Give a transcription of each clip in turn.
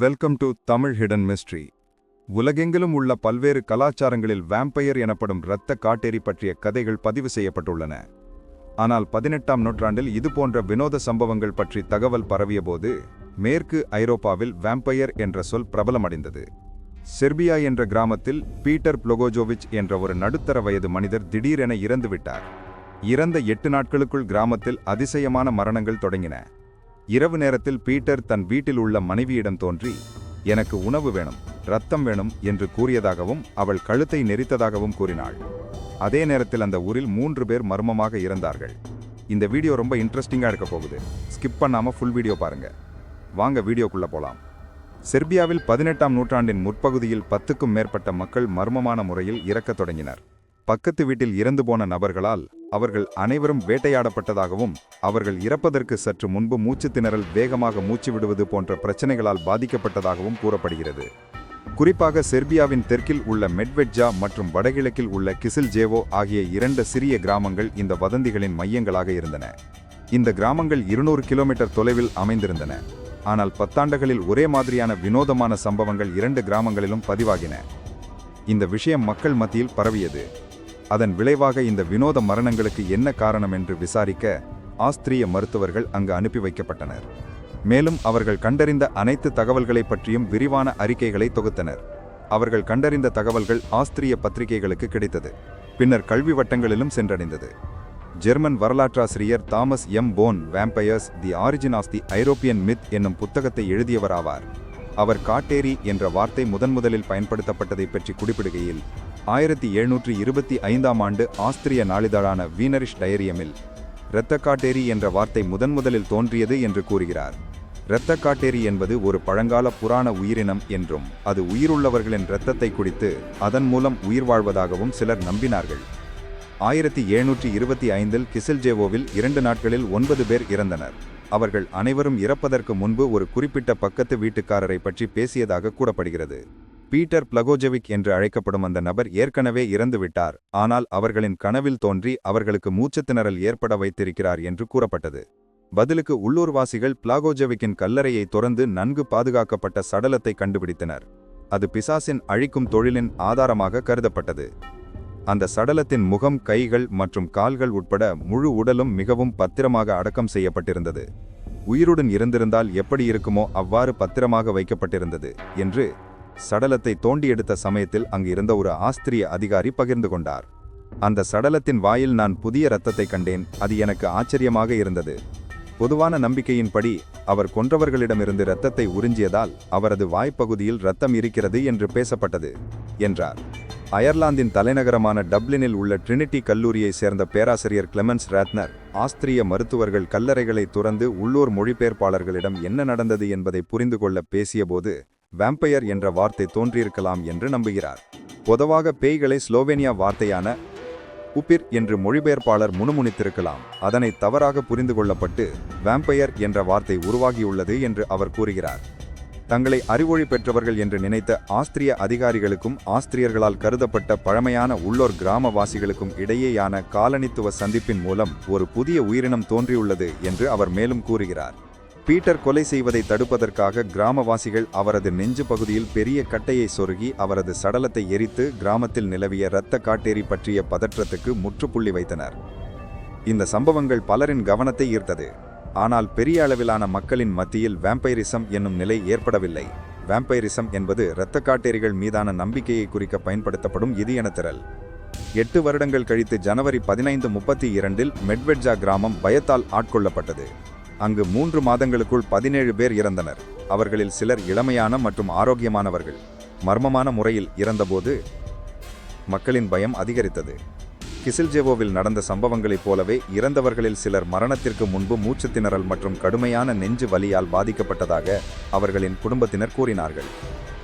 Welcome to Tamil hidden mystery உலகெங்கிலும் உள்ள பல்வேறு கலாச்சாரங்களில் வேம்பயர் எனப்படும் இரத்த காட்டேரி பற்றிய கதைகள் பதிவு செய்யப்பட்டுள்ளன. ஆனால் பதினெட்டாம் நூற்றாண்டில் இதுபோன்ற வினோத சம்பவங்கள் பற்றி தகவல் பரவியபோது மேற்கு ஐரோப்பாவில் வேம்பயர் என்ற சொல் பிரபலமடைந்தது. செர்பியா என்ற கிராமத்தில் பீட்டர் புளோகோஜோவிச் என்ற ஒரு நடுத்தர வயது மனிதர் திடீரென இறந்துவிட்டார். இறந்த எட்டு நாட்களுக்குள் கிராமத்தில் அதிசயமான மரணங்கள் தொடங்கின. இரவு நேரத்தில் பீட்டர் தன் வீட்டில் உள்ள மனைவியிடம் தோன்றி எனக்கு உணவு வேணும் ரத்தம் வேணும் என்று கூறியதாகவும் அவள் கழுத்தை நெரித்ததாகவும் கூறினாள். அதே நேரத்தில் அந்த ஊரில் மூன்று பேர் மர்மமாக இறந்தார்கள். இந்த வீடியோ ரொம்ப இன்ட்ரெஸ்டிங்காக இருக்க போகுது. ஸ்கிப் பண்ணாம ஃபுல் வீடியோ பாருங்க. வாங்க வீடியோக்குள்ள போகலாம் செர்பியாவில் பதினெட்டாம் நூற்றாண்டின் முற்பகுதியில் பத்துக்கும் மேற்பட்ட மக்கள் மர்மமான முறையில் இறக்கத் தொடங்கினர். பக்கத்து வீட்டில் இறந்து போன நபர்களால் அவர்கள் அனைவரும் வேட்டையாடப்பட்டதாகவும் அவர்கள் இறப்பதற்கு சற்று முன்பு மூச்சு திணறல் வேகமாக மூச்சு விடுவது போன்ற பிரச்சனைகளால் பாதிக்கப்பட்டதாகவும் கூறப்படுகிறது. குறிப்பாக செர்பியாவின் தெற்கில் உள்ள மெட்வெட்ஜா மற்றும் வடகிழக்கில் உள்ள கிசில்ஜேவோ ஆகிய இரண்டு சிறிய கிராமங்கள் இந்த வதந்திகளின் மையங்களாக இருந்தன. இந்த கிராமங்கள் இருநூறு கிலோமீட்டர் தொலைவில் அமைந்திருந்தன. ஆனால் பத்தாண்டுகளில் ஒரே மாதிரியான வினோதமான சம்பவங்கள் இரண்டு கிராமங்களிலும் பதிவாகின. இந்த விஷயம் மக்கள் மத்தியில் பரவியது. அதன் விளைவாக இந்த வினோத மரணங்களுக்கு என்ன காரணம் என்று விசாரிக்க ஆஸ்திரிய மருத்துவர்கள் அங்கு அனுப்பி வைக்கப்பட்டனர். மேலும் அவர்கள் கண்டறிந்த அனைத்து தகவல்களை பற்றியும் விரிவான அறிக்கைகளை தொகுத்தனர். அவர்கள் கண்டறிந்த தகவல்கள் ஆஸ்திரிய பத்திரிகைகளுக்கு கிடைத்தது. பின்னர் கல்வி வட்டங்களிலும் சென்றடைந்தது. German வரலாற்றாசிரியர் Thomas M. Bohn vampires the origin of the European myth என்னும் புத்தகத்தை எழுதியவராவார். அவர் காட்டேரி என்ற வார்த்தை முதன்முதலில் பயன்படுத்தப்பட்டதை பற்றி குறிப்பிடுகையில் ஆயிரத்தி எழுநூற்றி இருபத்தி ஐந்தாம் ஆண்டு ஆஸ்திரிய நாளிதழான வீனரிஷ் டயரியமில் இரத்தக்காட்டேரி என்ற வார்த்தை முதன்முதலில் தோன்றியது என்று கூறுகிறார். இரத்தக்காட்டேரி என்பது ஒரு பழங்கால புராண உயிரினம் என்றும் அது உயிருள்ளவர்களின் இரத்தத்தை குடித்து அதன் மூலம் உயிர் வாழ்வதாகவும் சிலர் நம்பினார்கள். ஆயிரத்தி எழுநூற்றி இருபத்தி ஐந்தில் கிசில்ஜேவோவில் இரண்டு நாட்களில் ஒன்பது பேர் இறந்தனர். அவர்கள் அனைவரும் இறப்பதற்கு முன்பு ஒரு குறிப்பிட்ட பக்கத்து வீட்டுக்காரரை பற்றி பேசியதாக கூறப்படுகிறது. பீட்டர் பிளகோஜெவிக் என்று அழைக்கப்படும் அந்த நபர் ஏற்கனவே இறந்துவிட்டார். ஆனால் அவர்களின் கனவில் தோன்றி அவர்களுக்கு மூச்சுத்திணறல் ஏற்பட வைத்திருக்கிறார் என்று கூறப்பட்டது. பதிலுக்கு உள்ளூர்வாசிகள் பிளாகோஜெவிக்கின் கல்லறையை துறந்து நன்கு பாதுகாக்கப்பட்ட சடலத்தை கண்டுபிடித்தனர். அது பிசாசின் அழிக்கும் தொழிலின் ஆதாரமாக கருதப்பட்டது. அந்த சடலத்தின் முகம் கைகள் மற்றும் கால்கள் உட்பட முழு உடலும் மிகவும் பத்திரமாக அடக்கம் செய்யப்பட்டிருந்தது. உயிருடன் இருந்திருந்தால் எப்படி இருக்குமோ அவ்வாறு பத்திரமாக வைக்கப்பட்டிருந்தது என்று சடலத்தை தோண்டி எடுத்த சமயத்தில் அங்கு இருந்த ஒரு ஆஸ்திரிய அதிகாரி பகிர்ந்து கொண்டார். அந்த சடலத்தின் வாயில் நான் புதிய இரத்தத்தை கண்டேன். அது எனக்கு ஆச்சரியமாக இருந்தது. பொதுவான நம்பிக்கையின்படி அவர் கொன்றவர்களிடமிருந்து இரத்தத்தை உறிஞ்சியதால் அவரது வாய்ப்பகுதியில் இரத்தம் இருக்கிறது என்று பேசப்பட்டது என்றார். அயர்லாந்தின் தலைநகரமான டப்ளினில் உள்ள ட்ரினிட்டி கல்லூரியைச் சேர்ந்த பேராசிரியர் கிளெமன்ஸ் ராத்னர் ஆஸ்திரிய மருத்துவர்கள் கல்லறைகளை துறந்து உள்ளூர் மொழிபெயர்ப்பாளர்களிடம் என்ன நடந்தது என்பதை புரிந்து கொள்ள பேசியபோது வேம்பையர் என்ற வார்த்தை தோன்றியிருக்கலாம் என்று நம்புகிறார். பொதுவாக பேய்களை ஸ்லோவேனியா வார்த்தையான உப்பிர் என்று மொழிபெயர்ப்பாளர் முணுமுணித்திருக்கலாம். அதனை தவறாக புரிந்து கொள்ளப்பட்டு வேம்பையர் என்ற வார்த்தை உருவாகியுள்ளது என்று அவர் கூறுகிறார். தங்களை அறிவொழி பெற்றவர்கள் என்று நினைத்த ஆஸ்திரிய அதிகாரிகளுக்கும் ஆஸ்திரியர்களால் கருதப்பட்ட பழமையான உள்ளோர் கிராமவாசிகளுக்கும் இடையேயான காலனித்துவ சந்திப்பின் மூலம் ஒரு புதிய உயிரினம் தோன்றியுள்ளது என்று அவர் மேலும் கூறுகிறார். பீட்டர் கொலை செய்வதை தடுப்பதற்காக கிராமவாசிகள் அவரது நெஞ்சு பகுதியில் பெரிய கட்டையை சொருகி அவரது சடலத்தை எரித்து கிராமத்தில் நிலவிய இரத்த காட்டேரி பற்றிய பதற்றத்துக்கு முற்றுப்புள்ளி வைத்தனர். இந்த சம்பவங்கள் பலரின் கவனத்தை ஈர்த்தது. ஆனால் பெரிய அளவிலான மக்களின் மத்தியில் வேம்பைரிசம் என்னும் நிலை ஏற்படவில்லை. வேம்பைரிசம் என்பது இரத்த காட்டேரிகள் மீதான நம்பிக்கையை குறிக்க பயன்படுத்தப்படும் இது என திரள். எட்டு வருடங்கள் கழித்து ஜனவரி பதினைந்து முப்பத்தி இரண்டில் மெட்வெட்ஜா கிராமம் பயத்தால் ஆட்கொள்ளப்பட்டது. அங்கு மூன்று மாதங்களுக்குள் பதினேழு பேர் இறந்தனர். அவர்களில் சிலர் இளமையான மற்றும் ஆரோக்கியமானவர்கள். மர்மமான முறையில் இறந்தபோது மக்களின் பயம் அதிகரித்தது. கிசில்ஜேவோவில் நடந்த சம்பவங்களைப் போலவே இறந்தவர்களில் சிலர் மரணத்திற்கு முன்பு மூச்சு திணறல் மற்றும் கடுமையான நெஞ்சு வலியால் பாதிக்கப்பட்டதாக அவர்களின் குடும்பத்தினர் கூறினார்கள்.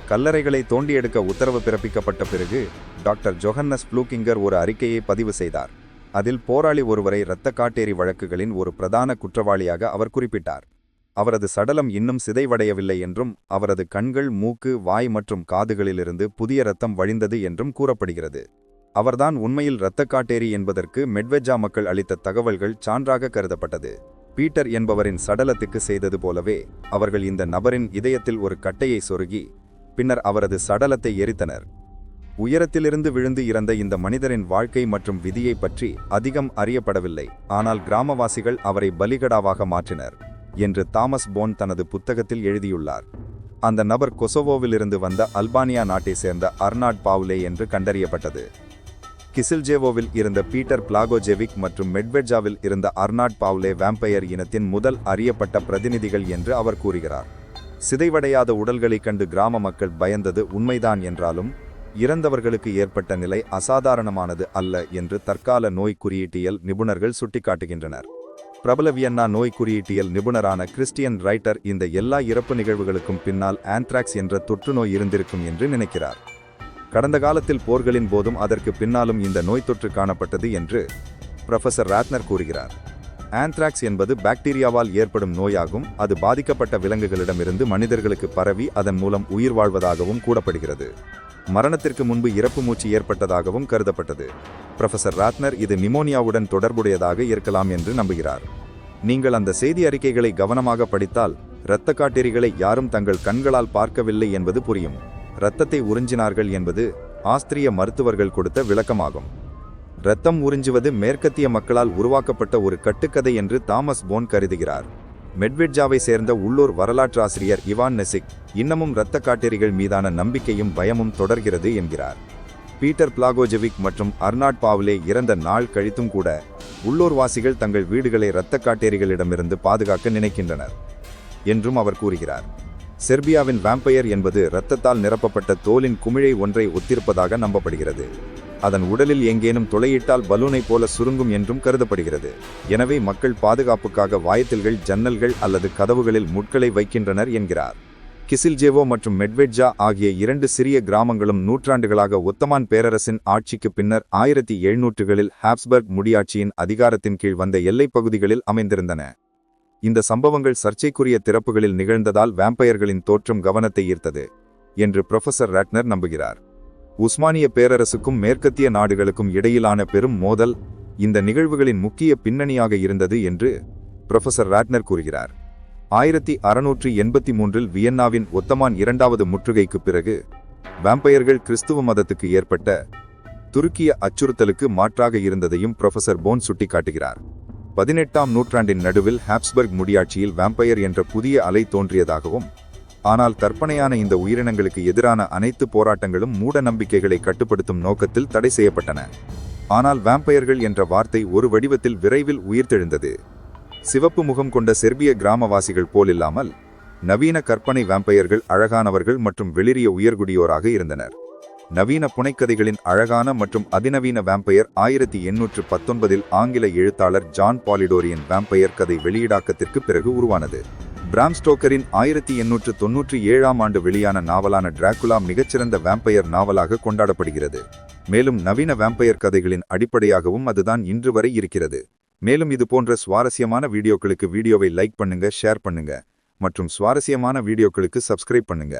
கல்லறைகளை தோண்டி எடுக்க உத்தரவு பிறப்பிக்கப்பட்ட பிறகு டாக்டர் ஜொஹன்னஸ் ப்ளூகிங்கர் ஒரு அறிக்கையை பதிவு செய்தார். அதில் போராளி ஒருவரை இரத்த காட்டேரி வழக்குகளின் ஒரு பிரதான குற்றவாளியாக அவர் குறிப்பிட்டார். அவரது சடலம் இன்னும் சிதைவடையவில்லை என்றும் அவரது கண்கள் மூக்கு வாய் மற்றும் காதுகளிலிருந்து புதிய இரத்தம் வழிந்தது என்றும் கூறப்படுகிறது. அவர்தான் உண்மையில் இரத்த காட்டேரி என்பதற்கு மெட்வெஜா மக்கள் அளித்த தகவல்கள் சான்றாக கருதப்பட்டது. பீட்டர் என்பவரின் சடலத்துக்கு செய்தது போலவே அவர்கள் இந்த நபரின் இதயத்தில் ஒரு கட்டையை சொருகி பின்னர் அவரது சடலத்தை எரித்தனர். உயரத்திலிருந்து விழுந்து இறந்த இந்த மனிதரின் வாழ்க்கை மற்றும் விதியை பற்றி அதிகம் அறியப்படவில்லை. ஆனால் கிராமவாசிகள் அவரை பலிகடாவாக மாற்றினர் என்று தாமஸ் போன் தனது புத்தகத்தில் எழுதியுள்ளார். அந்த நபர் கொசோவோவிலிருந்து வந்த அல்பானியா நாட்டை சேர்ந்த அர்னாட் பாவ்லே என்று கண்டறியப்பட்டது. கிசில்ஜேவோவில் இருந்த பீட்டர் பிளாகோஜெவிக் மற்றும் மெட்வெட்ஜாவில் இருந்த அர்னாட் பாவ்லே வேம்பையர் இனத்தின் முதல் அறியப்பட்ட பிரதிநிதிகள் என்று அவர் கூறுகிறார். சிதைவடையாத உடல்களைக் கண்டு கிராம மக்கள் பயந்தது உண்மைதான் என்றாலும் இறந்தவர்களுக்கு ஏற்பட்ட நிலை அசாதாரணமானது அல்ல என்று தற்கால நோய் குறியீட்டியல் நிபுணர்கள் சுட்டிக்காட்டுகின்றனர். பிரபல வியன்னா நோய் குறியீட்டியல் நிபுணரான கிறிஸ்டியன் ரைட்டர் இந்த எல்லா இறப்பு நிகழ்வுகளுக்கும் பின்னால் ஆந்த்ராக்ஸ் என்ற தொற்றுநோய் இருந்திருக்கும் என்று நினைக்கிறார். கடந்த காலத்தில் போர்களின் போதும் அதற்கு பின்னாலும் இந்த நோய் தொற்று காணப்பட்டது என்று புரொஃபசர் ராத்னர் கூறுகிறார். ஆந்த்ராக்ஸ் என்பது பாக்டீரியாவால் ஏற்படும் நோயாகும் அது பாதிக்கப்பட்ட விலங்குகளிடமிருந்து மனிதர்களுக்கு பரவி அதன் மூலம் உயிர் வாழ்வதாகவும் கூறப்படுகிறது. மரணத்திற்கு முன்பு இறப்பு மூச்சு ஏற்பட்டதாகவும் கருதப்பட்டது. புரொஃபசர் ராத்னர் இது நிமோனியாவுடன் தொடர்புடையதாக இருக்கலாம் என்று நம்புகிறார். நீங்கள் அந்த செய்தி அறிக்கைகளை கவனமாக படித்தால் இரத்த காட்டேரிகளை யாரும் தங்கள் கண்களால் பார்க்கவில்லை என்பது புரியும். இரத்தத்தை உறிஞ்சினார்கள் என்பது ஆஸ்திரிய மருத்துவர்கள் கொடுத்த விளக்கமாகும். இரத்தம் உறிஞ்சுவது மேற்கத்திய மக்களால் உருவாக்கப்பட்ட ஒரு கட்டுக்கதை என்று தாமஸ் போன் கருதுகிறார். மெட்வெட்ஜாவை சேர்ந்த உள்ளூர் வரலாற்றாசிரியர் இவான் நெசிக் இன்னமும் இரத்த காட்டேரிகள் மீதான நம்பிக்கையும் பயமும் தொடர்கிறது என்கிறார். பீட்டர் பிளாகோஜெவிக் மற்றும் அர்னாட் பாவ்லே இறந்த நாள் கழித்தும் கூட உள்ளூர்வாசிகள் தங்கள் வீடுகளை இரத்த காட்டேரிகளிடமிருந்து பாதுகாக்க நினைக்கின்றனர் என்றும் அவர் கூறுகிறார். செர்பியாவின் வாம்பயர் என்பது இரத்தத்தால் நிரப்பப்பட்ட தோலின் குமிழை ஒன்றை ஒத்திருப்பதாக நம்பப்படுகிறது. அதன் உடலில் எங்கேனும் துளையிட்டால் பலூனைப் போல சுருங்கும் என்றும் கருதப்படுகிறது. எனவே மக்கள் பாதுகாப்புக்காக வாயத்தில்கள் ஜன்னல்கள் அல்லது கதவுகளில் முட்களை வைக்கின்றனர் என்கிறார். கிசில்ஜேவோ மற்றும் மெட்வெட்ஜா ஆகிய இரண்டு சிறிய கிராமங்களும் நூற்றாண்டுகளாக ஒத்தமான் பேரரசின் ஆட்சிக்கு பின்னர் ஆயிரத்தி எழுநூற்றுகளில் ஹாப்ஸ்பர்க் முடியாட்சியின் அதிகாரத்தின் கீழ் வந்த எல்லைப் பகுதிகளில் அமைந்திருந்தன. இந்த சம்பவங்கள் சர்ச்சைக்குரிய திறப்புகளில் நிகழ்ந்ததால் வேம்பயர்களின் தோற்றம் கவனத்தை ஈர்த்தது என்று புரொஃபசர் ராட்னர் நம்புகிறார். உஸ்மானிய பேரரசுக்கும் மேற்கத்திய நாடுகளுக்கும் இடையிலான பெரும் மோதல் இந்த நிகழ்வுகளின் முக்கிய பின்னணியாக இருந்தது என்று புரொஃபசர் ராட்னர் கூறுகிறார். ஆயிரத்தி அறுநூற்றி எண்பத்தி மூன்றில் வியன்னாவின் ஒத்தமான் இரண்டாவது முற்றுகைக்கு பிறகு வேம்பயர்கள் கிறிஸ்துவ மதத்துக்கு ஏற்பட்ட துருக்கிய அச்சுறுத்தலுக்கு மாற்றாக இருந்ததையும் புரொஃபசர் போன் சுட்டிக்காட்டுகிறார். பதினெட்டாம் நூற்றாண்டின் நடுவில் ஹாப்ஸ்பர்க் முடியாட்சியில் வேம்பயர் என்ற புதிய அலை தோன்றியதாகவும் ஆனால் கற்பனையான இந்த உயிரினங்களுக்கு எதிரான அனைத்து போராட்டங்களும் மூட நம்பிக்கைகளை கட்டுப்படுத்தும் நோக்கத்தில் தடை செய்யப்பட்டன. ஆனால் வேம்பயர்கள் என்ற வார்த்தை ஒரு வடிவத்தில் விரைவில் உயிர்த்தெழுந்தது. சிவப்பு முகம் கொண்ட செர்பிய கிராமவாசிகள் போலில்லாமல் நவீன கற்பனை வேம்பயர்கள் அழகானவர்கள் மற்றும் வெளிரிய உயர்குடியோராக இருந்தனர். நவீன புனைக்கதைகளின் அழகான மற்றும் அதிநவீன வேம்பயர் ஆயிரத்தி எண்ணூற்று பத்தொன்பதில் ஆங்கில எழுத்தாளர் ஜான் பாலிடோரியன் வேம்பயர் கதை வெளியீடாக்கத்திற்கு பிறகு உருவானது. பிராம் ஸ்டோக்கரின் ஆயிரத்தி எண்ணூற்று தொன்னூற்றி ஏழாம் ஆண்டு வெளியான நாவலான டிராகுலா மிகச்சிறந்த வேம்பயர் நாவலாக கொண்டாடப்படுகிறது. மேலும் நவீன வேம்பயர் கதைகளின் அடிப்படையாகவும் அதுதான் இன்று வரை இருக்கிறது. மேலும் இது போன்ற சுவாரஸ்யமான வீடியோக்களுக்கு வீடியோவை லைக் பண்ணுங்க ஷேர் பண்ணுங்க. மற்றும் சுவாரஸ்யமான வீடியோக்களுக்கு சப்ஸ்கிரைப் பண்ணுங்க.